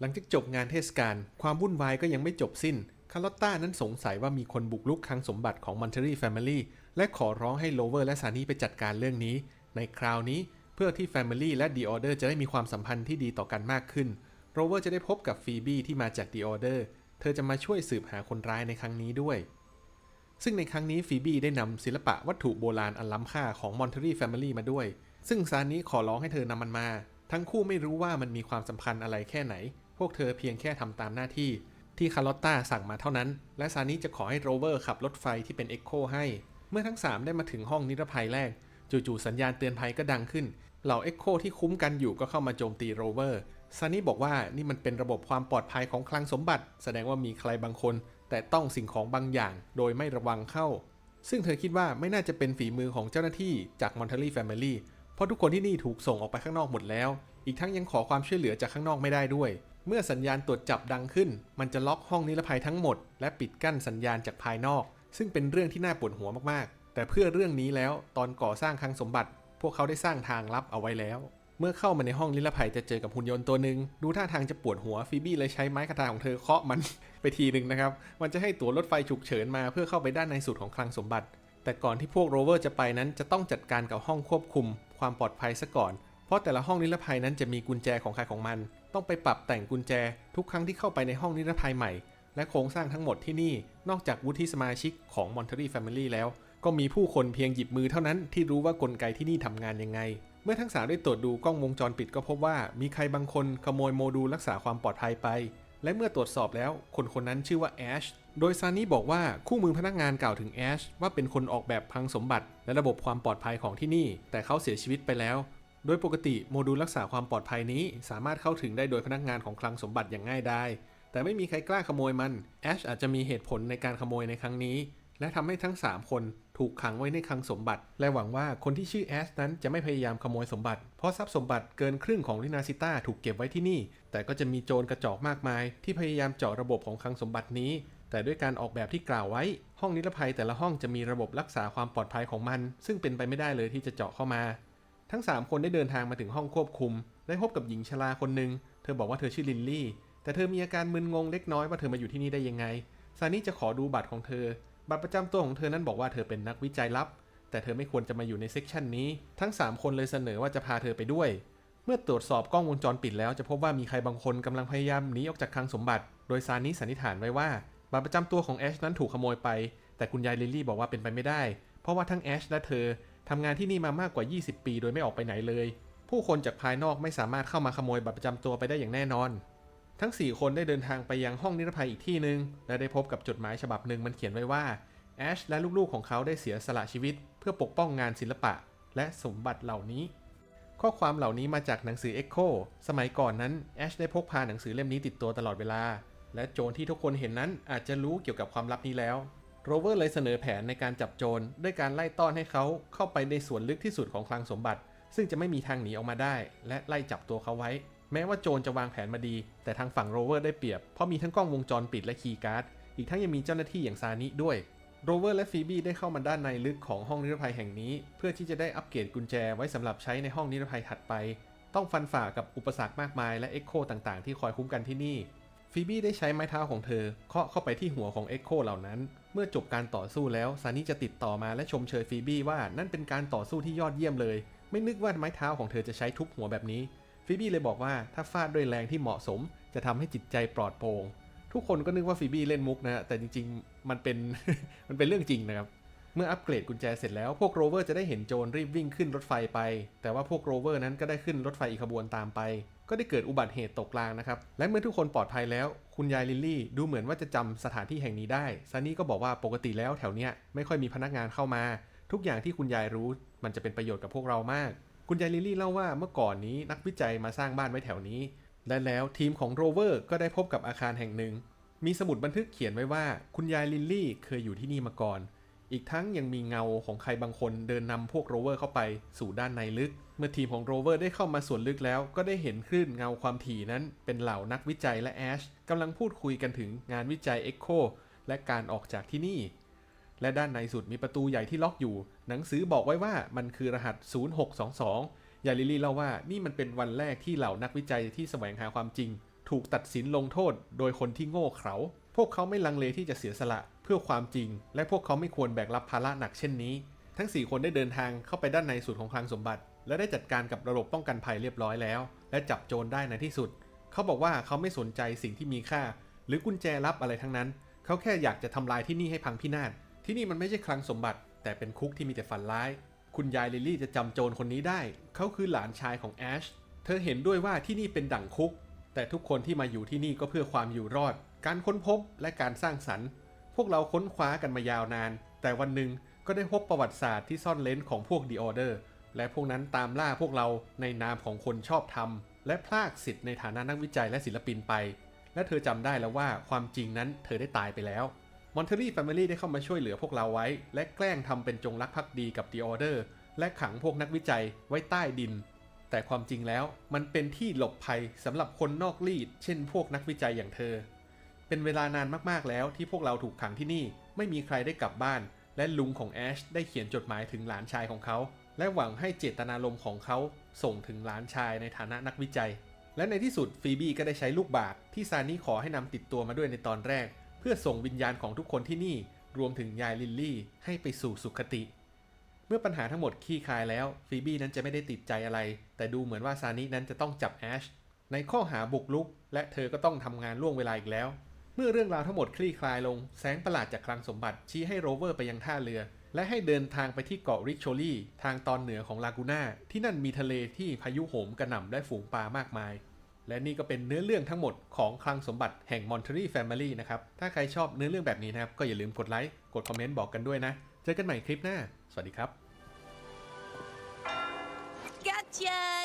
หลังจากจบงานเทศกาลความวุ่นวายก็ยังไม่จบสิ้น คาร์ลอตต้านั้นสงสัยว่ามีคนบุกรุกคลังสมบัติของมอนเทอรี่แฟมิลี่และขอร้องให้โลเวอร์และซานี่ไปจัดการเรื่องนี้ ในคราวนี้เพื่อที่แฟมิลี่และดีออเดอร์จะได้มีความสัมพันธ์ที่ดีต่อกันมากขึ้น โรเวอร์จะได้พบกับฟีบี้ที่มาจากดีออเดอร์เธอจะมาช่วยสืบหาคนร้ายในครั้งนี้ด้วย ซึ่งในครั้งนี้ฟีบี้ได้นำศิลปะวัตถุโบราณอันล้ำค่าของมอนเทอรี่แฟมิลี่มาด้วย ซึ่งซานี้ขอร้องให้เธอนำมันมา ทั้งคู่ไม่รู้ว่ามันมีความสำคัญอะไรแค่ไหน พวกเธอเพียงแค่ทำตามหน้าที่ที่คาร์ลอตตาสั่งมาเท่านั้น และซานีจะขอให้โรเวอร์ขับรถไฟที่เป็นเอ็กโคให้ เมื่อทั้ง 3 ได้มาถึงห้องนิรภัยแรก จู่ๆสัญญาณเตือนภัยก็ดังขึ้น เหล่าเอ็กโคที่คุ้มกันอยู่ก็เข้ามาโจมตีโรเวอร์ซานีบอกว่านี่มันเป็นระบบความปลอดภัยของคลังสมบัติ แสดงว่ามีใครบางคน แต่ต้องสิ่งของบางอย่าง โดยไม่ระวังเข้า ซึ่งเธอคิดว่าไม่น่าจะเป็นฝีมือของเจ้าหน้าที่จากมอนเทอรี่แฟมิลี่เพราะทุกคนที่นี่ถูกส่งออกไปข้างนอกหมดแล้ว อีกทั้งยังขอความช่วยเหลือจากข้างนอกไม่ได้ด้วย เมื่อสัญญาณตรวจจับดังขึ้น มันจะล็อกห้องนิรภัยทั้งหมด และปิดกั้นสัญญาณจากภายนอก ซึ่งเป็นเรื่องที่น่าปวดหัวมากๆ แต่เพื่อเรื่องนี้แล้วตอนก่อสร้างคลังสมบัติ พวกเขาได้สร้างทางลับเอาไว้แล้ว เมื่อเข้ามาในห้องนิรภัยจะเจอกับหุ่นยนต์ตัวหนึ่งดูท่าทางจะปวดหัวฟีบี้เลยใช้ไม้คาถาของเธอเคาะมัน ไปทีหนึ่งนะครับ มันจะให้ตั๋วรถไฟฉุกเฉินมาเพื่อเข้าไปด้านในสุดของคลังสมบัติ แต่ก่อนที่พวกโรเวอร์จะไปนั้นจะต้องจัดการกับห้องควบคุม ความปลอดภัยซะก่อน เพราะแต่ละห้องนิรภัยนั้นจะมีกุญแจของใครของมัน ต้องไปปรับแต่งกุญแจทุกครั้งที่เข้าไปในห้องนิรภัยใหม่ และโครงสร้างทั้งหมดที่นี่ นอกจากวุฒิสมาชิกของมอนเทอรี่แฟมิลี่แล้ว ก็มีผู้คนเพียงหยิบมือเท่านั้นที่รู้ว่ากลไกที่นี่ทำงานยังไง เมื่อทั้งสามได้ตรวจดูกล้องวงจรปิดก็พบว่ามีใครบางคนขโมยโมดูลรักษาความปลอดภัยไป และเมื่อตรวจสอบแล้ว คนคนนั้นชื่อว่าแอชโดยซานี่บอกว่าคู่มือพนักงานกล่าวถึงแอชว่าเป็นคนออกแบบพังสมบัติ และระบบความปลอดภัยของที่นี่ แต่เขาเสียชีวิตไปแล้ว โดยปกติโมดูลรักษาความปลอดภัยนี้ สามารถเข้าถึงได้โดยพนักงานของคลังสมบัติอย่างง่ายดายแต่ไม่มีใครกล้าขโมยมันแอชอาจจะมีเหตุผลในการขโมยในครั้งนี้ และทำให้ทั้ง 3 คนถูกขังไว้ในคลังสมบัติ และหวังว่าคนที่ชื่อแอชนั้นจะไม่พยายามขโมยสมบัติ เพราะทรัพย์สมบัติเกินครึ่งของลินาซิต้าถูกเก็บไว้ที่นี่ แต่ก็จะมีโจรกระจอกมากมาย ที่พยายามเจาะระบบของคลังสมบัตินี้ แต่ด้วยการออกแบบที่กล่าวไว้ ห้องนิรภัยแต่ละห้องจะมีระบบรักษาความปลอดภัยของมัน ซึ่งเป็นไปไม่ได้เลยที่จะเจาะเข้ามา ทั้ง 3 คนได้เดินทางมาถึงห้องควบคุม ได้พบกับหญิงชราคนหนึ่ง เธอบอกว่าเธอชื่อลินลี่ แต่เธอมีอาการมึนงงเล็กน้อยว่าเธอมาอยู่ที่นี่ได้ยังไง ซานี่จะขอดูบัตรของเธอ บัตรประจำตัวของเธอนั้นบอกว่าเธอเป็นนักวิจัยลับ แต่เธอไม่ควรจะมาอยู่ในเซกชันนี้ ทั้ง 3 คนเลยเสนอว่าจะพาเธอไปด้วย เมื่อตรวจสอบกล้องวงจรปิดแล้วจะพบว่ามีใครบางคนกำลังพยายามหนีออกจากคลังสมบัติ โดยซานิสันนิษฐานไว้ว่า บัตรประจำตัวของแอชนั้นถูกขโมยไป แต่คุณยายลิลลี่บอกว่าเป็นไปไม่ได้ เพราะว่าทั้งแอชและเธอ ทำงานที่นี่มามากกว่า 20 ปีโดยไม่ออกไปไหนเลย ผู้คนจากภายนอกไม่สามารถเข้ามาขโมยบัตรประจำตัวไปได้อย่างแน่นอน ทั้ง 4 คนได้เดินทางไปยังห้องนิรภัยอีกที่หนึ่งและได้พบกับจดหมายฉบับหนึ่งมันเขียนไว้ว่าแอชและลูกๆของเขาได้เสียสละชีวิต เพื่อปกป้องงานศิลปะ และสมบัติเหล่านี้ ข้อความเหล่านี้มาจากหนังสือ Echo สมัยก่อนนั้นแอชได้พกพาหนังสือเล่มนี้ติดตัวตลอดเวลา และโจรที่ทุกคนเห็นนั้นอาจจะรู้เกี่ยวกับความลับนี้แล้ว โรเวอร์เลยเสนอแผนในการจับโจรด้วยการไล่ต้อนให้เขาเข้าไปในส่วนลึกที่สุดของคลังสมบัติ ซึ่งจะไม่มีทางหนีออกมาได้ และไล่จับตัวเขาไว้ แม้ว่าโจรจะวางแผนมาดี แต่ทางฝั่งโรเวอร์ได้เปรียบ เพราะมีทั้งกล้องวงจรปิดและคีย์การ์ด อีกทั้งยังมีเจ้าหน้าที่อย่างซานิด้วย โรเวอร์และฟีบี้ได้เข้ามาด้านในลึกของห้องนิรภัยแห่งนี้ เพื่อที่จะได้อัปเกรดกุญแจไว้สำหรับใช้ในห้องนิรภัยถัดไป ต้องฟันฝ่ากับอุปสรรคมากมายและเอ็กโคต่างๆ ที่คอยคุ้มกันที่นี่ ฟีบี้ได้ใช้ไม้เท้าของเธอเคาะเข้าไปที่หัวของเอ็กโคเหล่านั้น เมื่อจบการต่อสู้แล้วซานี่จะติดต่อมาและชมเชยฟีบี้ว่านั่นเป็นการต่อสู้ที่ยอดเยี่ยมเลย ไม่นึกว่าไม้เท้าของเธอจะใช้ทุบหัวแบบนี้ ฟีบี้เลยบอกว่าถ้าฟาดด้วยแรงที่เหมาะสม จะทำให้จิตใจปลอดโปร่งทุกคนก็นึกว่าฟีบี้เล่นมุกนะแต่จริงๆมันเป็นมันเป็นเรื่องจริงนะครับ เมื่ออัปเกรดกุญแจเสร็จแล้วพวกโรเวอร์จะได้เห็นโจรรีบวิ่งขึ้นรถไฟไป แต่ว่าพวกโรเวอร์นั้นก็ได้ขึ้นรถไฟอีกขบวนตามไป ก็ได้เกิดอุบัติเหตุตกรางนะครับ และเมื่อทุกคนปลอดภัยแล้ว คุณยายลิลลี่ดูเหมือนว่าจะจำสถานที่แห่งนี้ได้ซันนี่ก็บอกว่าปกติแล้วแถวเนี้ยไม่ค่อยมีพนักงานเข้ามา ทุกอย่างที่คุณยายรู้มันจะเป็นประโยชน์กับพวกเรามาก คุณยายลิลลี่เล่าว่าเมื่อก่อนนี้นักวิจัยมาสร้างบ้านไว้แถวนี้และแล้วทีมของโรเวอร์ก็ได้พบกับอาคารแห่งหนึ่ง มีสมุดบันทึกเขียนไว้ว่า คุณยายลิลลี่เคยอยู่ที่นี่มาก่อน อีกทั้งยังมีเงาของใครบางคนเดินนำพวกโรเวอร์เข้าไปสู่ด้านในลึก เมื่อทีมของโรเวอร์ได้เข้ามาส่วนลึกแล้ว ก็ได้เห็นคลื่นเงาความถี่นั้น เป็นเหล่านักวิจัยและแอชกำลังพูดคุยกันถึงงานวิจัย Echo และการออกจากที่นี่ และด้านในสุดมีประตูใหญ่ที่ล็อกอยู่ หนังสือบอกไว้ว่ามันคือรหัส 0622 ยายลิลลี่เล่าว่านี่มันเป็นวันแรกที่เหล่านักวิจัยที่แสวงหาความจริง ถูกตัดสินลงโทษ โดยคนที่โง่เขลา พวกเขาไม่ลังเลที่จะเสียสละเพื่อความจริง และพวกเขาไม่ควรแบกรับภาระหนักเช่นนี้ ทั้ง 4 คนได้เดินทางเข้าไปด้านในสุดของคลังสมบัติ และได้จัดการกับระบบป้องกันภัยเรียบร้อยแล้ว และจับโจรได้ในที่สุด เขาบอกว่าเขาไม่สนใจสิ่งที่มีค่า หรือกุญแจลับอะไรทั้งนั้น เขาแค่อยากจะทำลายที่นี่ให้พังพินาศที่นี่มันไม่ใช่คลังสมบัติ แต่เป็นคุกที่มีแต่ฝันร้าย คุณยายลิลลี่จะจำโจรคนนี้ได้ เขาคือหลานชายของแอชเธอเห็นด้วยว่าที่นี่เป็นดั่งคุก แต่ทุกคนที่มาอยู่ที่นี่ก็เพื่อความอยู่รอด การค้นพบและการสร้างสรรค์ พวกเราค้นคว้ากันมายาวนาน แต่วันหนึ่งก็ได้พบประวัติศาสตร์ที่ซ่อนเลนของพวก The Order และพวกนั้นตามล่าพวกเราในนามของคนชอบธรรมและพลากสิทธิ์ในฐานะนักวิจัยและศิลปินไป และเธอจำได้แล้วว่าความจริงนั้นเธอได้ตายไปแล้วมอนเทอรี่แฟมิลี่ได้เข้ามาช่วยเหลือพวกเราไว้ และแกล้งทำเป็นจงรักภักดีกับ The Order และขังพวกนักวิจัยไว้ใต้ดิน แต่ความจริงแล้วมันเป็นที่หลบภัยสำหรับคนนอกรีด เช่นพวกนักวิจัยอย่างเธอ เป็นเวลานานมากๆแล้วที่พวกเราถูกขังที่นี่ไม่มีใครได้กลับบ้าน และลุงของแอชได้เขียนจดหมายถึงหลานชายของเขา และหวังให้เจตนารมณ์ของเขาส่งถึงหลานชายในฐานะนักวิจัย และในที่สุดฟีบี้ก็ได้ใช้ลูกบาศก์ที่ซานี่ขอให้นำติดตัวมาด้วยในตอนแรก เพื่อส่งวิญญาณของทุกคนที่นี่ รวมถึงยายลิลลี่ ให้ไปสู่สุคติ เมื่อปัญหาทั้งหมดคลี่คลายแล้วฟีบี้นั้นจะไม่ได้ติดใจอะไร แต่ดูเหมือนว่าซานินั้นจะต้องจับแอชในข้อหาบุกรุก และเธอก็ต้องทำงานล่วงเวลาอีกแล้ว เมื่อเรื่องราวทั้งหมดคลี่คลายลง แสงประหลาดจากคลังสมบัติชี้ให้โรเวอร์ไปยังท่าเรือ และให้เดินทางไปที่เกาะริกโชลี่ ทางตอนเหนือของลากูน่า ที่นั่นมีทะเลที่พายุโหมกระหน่ำและฝูงปลามากมาย และนี่ก็เป็นเนื้อเรื่องทั้งหมดของคลังสมบัติแห่ง Monterey Family นะครับ ถ้าใครชอบเนื้อเรื่องแบบนี้นะครับ ก็อย่าลืมกดไลค์ กดคอมเมนต์บอกกันด้วยนะ เจอกันใหม่คลิปหน้า สวัสดีครับ Gotcha!